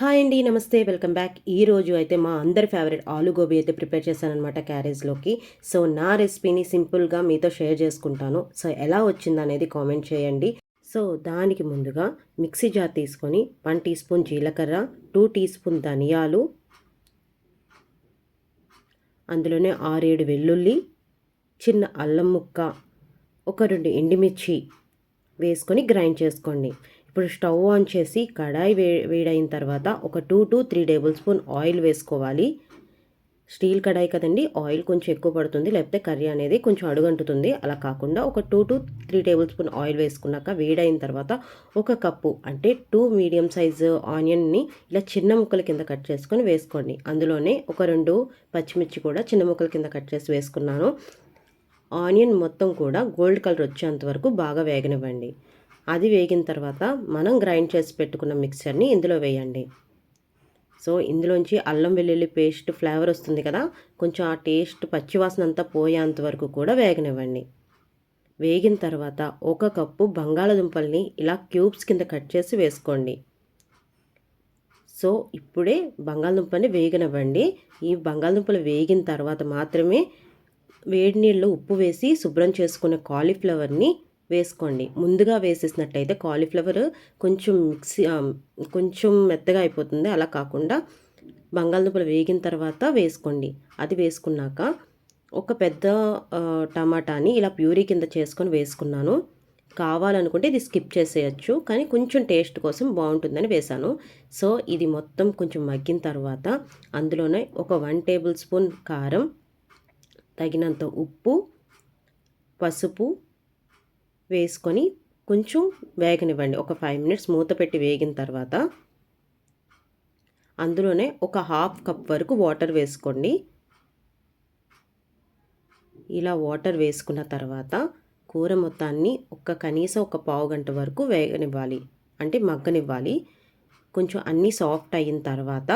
Hi అండి నమస్తే. Welcome back. ఈ రోజు అయితే మా అందరి ఫేవరెట్ ఆలు గోబీ అయితే ప్రిపేర్ చేశానమాట క్యారేజ్లోకి సో నా రెసిపీని సింపుల్గా మీతో షేర్ చేసుకుంటాను. సో ఎలా వచ్చింది అనేది కామెంట్ చేయండి. సో దానికి ముందుగా మిక్సీ జార్ తీసుకొని వన్ టీ స్పూన్ జీలకర్ర టూ టీ స్పూన్ ధనియాలు అందులోనే ఆరేడు వెల్లుల్లి చిన్న అల్లం ముక్క ఒక రెండు ఎండుమిర్చి వేసుకొని గ్రైండ్ చేసుకోండి. ఇప్పుడు స్టవ్ ఆన్ చేసి కడాయి వే వేడైన తర్వాత ఒక two to three tablespoon oil వేసుకోవాలి. స్టీల్ కడాయి కదండి ఆయిల్ కొంచెం ఎక్కువ పడుతుంది. లేకపోతే కర్రీ అనేది కొంచెం అడుగంటుతుంది. అలా కాకుండా ఒక two to three tablespoon oil వేసుకున్నాక వేడైన తర్వాత ఒక కప్పు అంటే టూ మీడియం సైజు ఆనియన్ని ఇలా చిన్న ముక్కల కింద కట్ చేసుకొని వేసుకోండి. అందులోనే ఒక రెండు పచ్చిమిర్చి కూడా చిన్న ముక్కల కింద కట్ చేసి వేసుకున్నాను. ఆనియన్ మొత్తం కూడా గోల్డ్ కలర్ వచ్చేంత వరకు బాగా వేగనివ్వండి. అది వేగిన తర్వాత మనం గ్రైండ్ చేసి పెట్టుకున్న మిక్సర్ని ఇందులో వేయండి. సో ఇందులోంచి అల్లం వెల్లుల్లి పేస్ట్ ఫ్లేవర్ వస్తుంది కదా కొంచెం ఆ టేస్ట్ పచ్చివాసన అంతా పోయేంత వరకు కూడా వేగనివ్వండి. వేగిన తర్వాత ఒక కప్పు బంగాళదుంపల్ని ఇలా క్యూబ్స్ కింద కట్ చేసి వేసుకోండి. సో ఇప్పుడే బంగాళదుంపని వేగనివ్వండి. ఈ బంగాళదుంపలు వేగిన తర్వాత మాత్రమే వేడి నీళ్ళు ఉప్పు వేసి శుభ్రం చేసుకునే కాలీఫ్లవర్ని వేసుకోండి. ముందుగా వేసేసినట్టయితే కాలీఫ్లవర్ కొంచెం మిక్సీ కొంచెం మెత్తగా అయిపోతుంది. అలా కాకుండా బంగాళదుంపలు వేగిన తర్వాత వేసుకోండి. అది వేసుకున్నాక ఒక పెద్ద టమాటాని ఇలా ప్యూరీ కింద చేసుకొని వేసుకున్నాను. కావాలనుకుంటే ఇది స్కిప్ చేసేయచ్చు కానీ కొంచెం టేస్ట్ కోసం బాగుంటుందని వేశాను. సో ఇది మొత్తం కొంచెం మగ్గిన తర్వాత అందులోనే ఒక వన్ టేబుల్ స్పూన్ కారం తగినంత ఉప్పు పసుపు వేసుకొని కొంచెం వేగనివ్వండి. ఒక ఫైవ్ మినిట్స్ మూత పెట్టి వేగిన తర్వాత అందులోనే ఒక హాఫ్ కప్ వరకు వాటర్ వేసుకోండి. ఇలా వాటర్ వేసుకున్న తర్వాత కూర మొత్తాన్ని ఒక కనీసం ఒక పావు గంట వరకు వేగనివ్వాలి. అంటే మగ్గనివ్వాలి. కొంచెం అన్నీ సాఫ్ట్ అయిన తర్వాత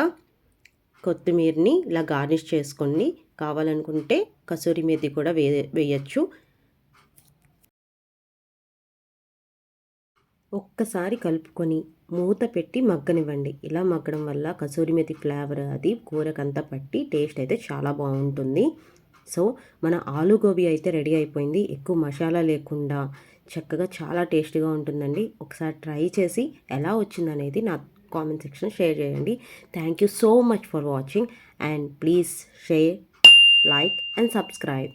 కొత్తిమీరని ఇలా గార్నిష్ చేసుకోండి. కావాలనుకుంటే కసూరి మేతి కూడా వే వేయచ్చు. ఒక్కసారి కలుపుకొని మూత పెట్టి మగ్గనివ్వండి. ఇలా మగ్గడం వల్ల కసూరి మెతి ఫ్లేవర్ అది కూరకంతా పట్టి టేస్ట్ అయితే చాలా బాగుంటుంది. సో మన ఆలు గోబీ అయితే రెడీ అయిపోయింది. ఎక్కువ మసాలా లేకుండా చక్కగా చాలా టేస్టీగా ఉంటుందండి. ఒకసారి ట్రై చేసి ఎలా వచ్చిందనేది నా కామెంట్ సెక్షన్ షేర్ చేయండి. Thank you so much for watching and please share like and subscribe.